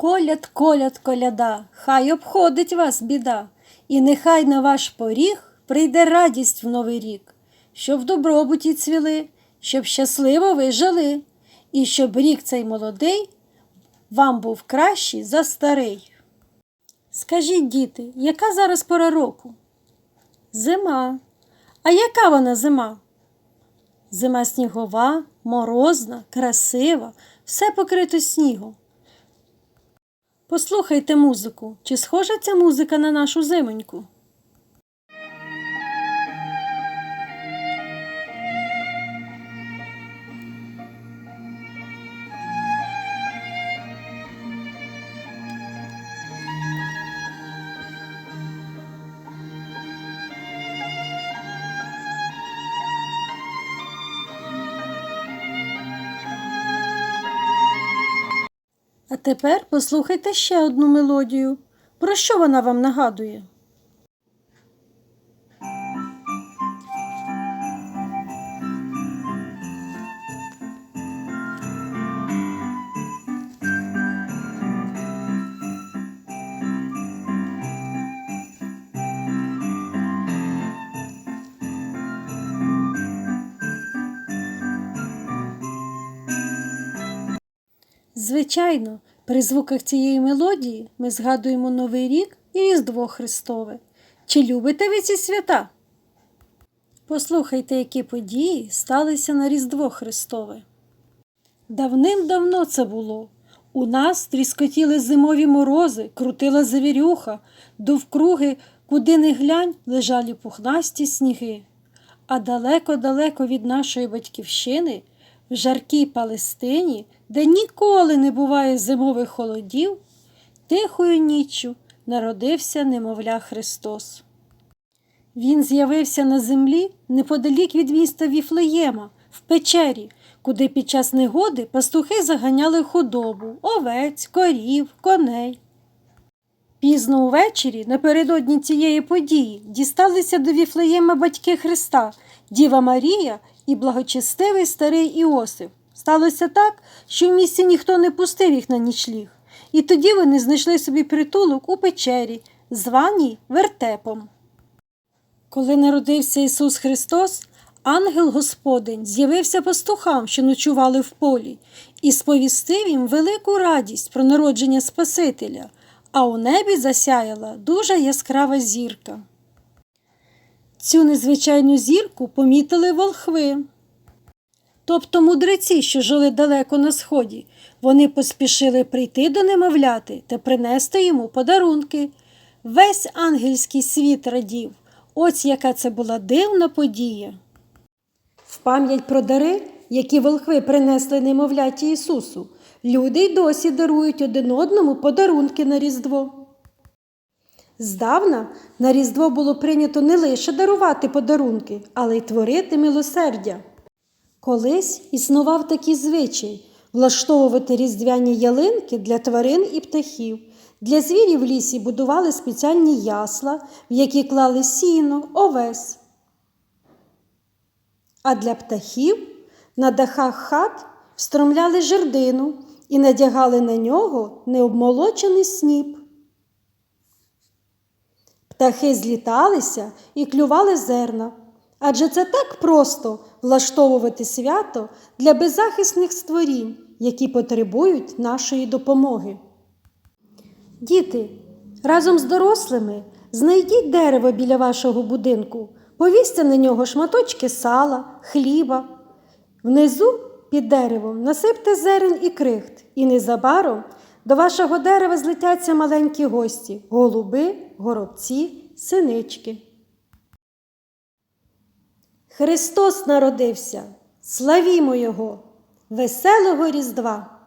Коляд, коляд, коляда, хай обходить вас біда, і нехай на ваш поріг прийде радість в новий рік, щоб в добробуті цвіли, щоб щасливо ви жили, і щоб рік цей молодий вам був кращий за старий. Скажіть, діти, яка зараз пора року? Зима. А яка вона зима? Зима снігова, морозна, красива, все покрито снігом. Послухайте музику. Чи схожа ця музика на нашу зимоньку? А тепер послухайте ще одну мелодію. Про що вона вам нагадує? Звичайно, при звуках цієї мелодії ми згадуємо Новий рік і Різдво Христове. Чи любите ви ці свята? Послухайте, які події сталися на Різдво Христове. Давним-давно це було. У нас тріскотіли зимові морози, крутила завірюха, довкруги, куди не глянь, лежали пухнасті сніги. А далеко-далеко від нашої батьківщини, в жаркій Палестині, де ніколи не буває зимових холодів, тихою ніччю народився немовля Христос. Він з'явився на землі неподалік від міста Віфлеєма, в печері, куди під час негоди пастухи заганяли худобу, овець, корів, коней. Пізно увечері, напередодні цієї події, дісталися до Віфлеєма батьки Христа, Діва Марія і благочестивий старий Іосиф. Сталося так, що в місті ніхто не пустив їх на нічліг, і тоді вони знайшли собі притулок у печері, званій вертепом. Коли народився Ісус Христос, ангел Господень з'явився пастухам, що ночували в полі, і сповістив їм велику радість про народження Спасителя, а у небі засяяла дуже яскрава зірка. Цю незвичайну зірку помітили волхви. Тобто мудреці, що жили далеко на сході, вони поспішили прийти до немовляти та принести йому подарунки. Весь ангельський світ радів. Ось яка це була дивна подія. В пам'ять про дари, які волхви принесли немовляті Ісусу, люди й досі дарують один одному подарунки на Різдво. Здавна на Різдво було прийнято не лише дарувати подарунки, але й творити милосердя. Колись існував такий звичай влаштовувати різдвяні ялинки для тварин і птахів. Для звірів в лісі будували спеціальні ясла, в які клали сіно, овес. А для птахів на дахах хат встромляли жердину і надягали на нього необмолочений сніп. Птахи зліталися і клювали зерна. Адже це так просто влаштовувати свято для беззахисних створінь, які потребують нашої допомоги. Діти, разом з дорослими знайдіть дерево біля вашого будинку, повісьте на нього шматочки сала, хліба. Внизу під деревом насипте зерен і крихт, і незабаром до вашого дерева злетяться маленькі гості голуби, горобці, синички. Христос народився, славімо Його, веселого Різдва!